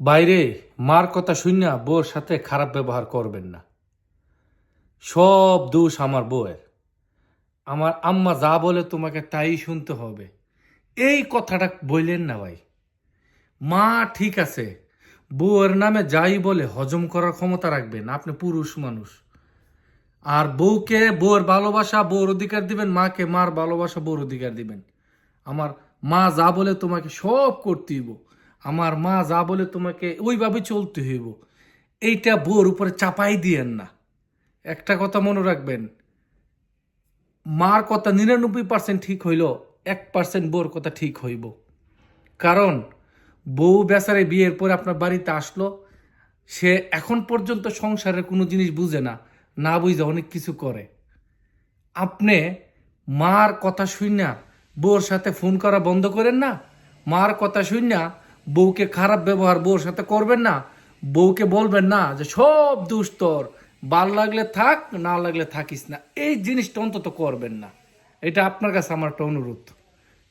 বাইরে মার কথা শুনে বউর সাথে খারাপ ব্যবহার করবেন না। সব দোষ আমার বউয়ের। আমার আম্মা যা বলে তোমাকে তাই শুনতে হবে। এই কথাটা বললেন না ভাই। মা ঠিক আছে, বউয়ের নামে যাই বলে হজম করার ক্ষমতা রাখবেন, আপনি পুরুষ মানুষ। আর বউকে বউয়ের ভালোবাসা বউর অধিকার দিবেন, মাকে মার ভালোবাসা বউর অধিকার দিবেন। আমার মা যা বলে তোমাকে সব করতে হইব আমার মা যা বলে তোমাকে ওইভাবে চলতে হইব। এইটা বউর উপরে চাপাই দিয়েন না। একটা কথা মনে রাখবেন, মার কথা নিরানব্বই পার্সেন্ট ঠিক হইল, এক পার্সেন্ট বউর কথা ঠিক হইব। কারণ বউ বেচারে বিয়ের পরে আপনার বাড়িতে আসলো, সে এখন পর্যন্ত সংসারের কোনো জিনিস বুঝে না না বুঝে অনেক কিছু করে। আপনি মার কথা শুননা বউর সাথে ফোন করা বন্ধ করেন না, মার কথা শুননা বউকে খারাপ ব্যবহার বউর সাথে করবেন না, বউকে বলবেন না যে সব দোষ তোর, ভালো লাগলে থাক, না লাগলে থাকিস না। এই জিনিসটা অন্তত করবেন না। এটা আপনার কাছে আমার একটা অনুরোধ।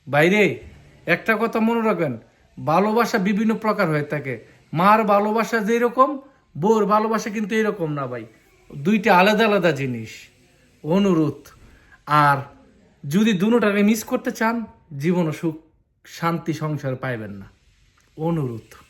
বাইরে, একটা কথা মনে রাখবেন, ভালোবাসা বিভিন্ন প্রকার হয়ে থাকে। মার ভালোবাসা যেরকম, বউর ভালোবাসা কিন্তু এরকম না ভাই। দুইটা আলাদা আলাদা জিনিস। অনুরোধ। আর যদি দুটাকে মিস করতে চান জীবন সুখ, শান্তি, সংসার পাইবেন না। অনুরোধ।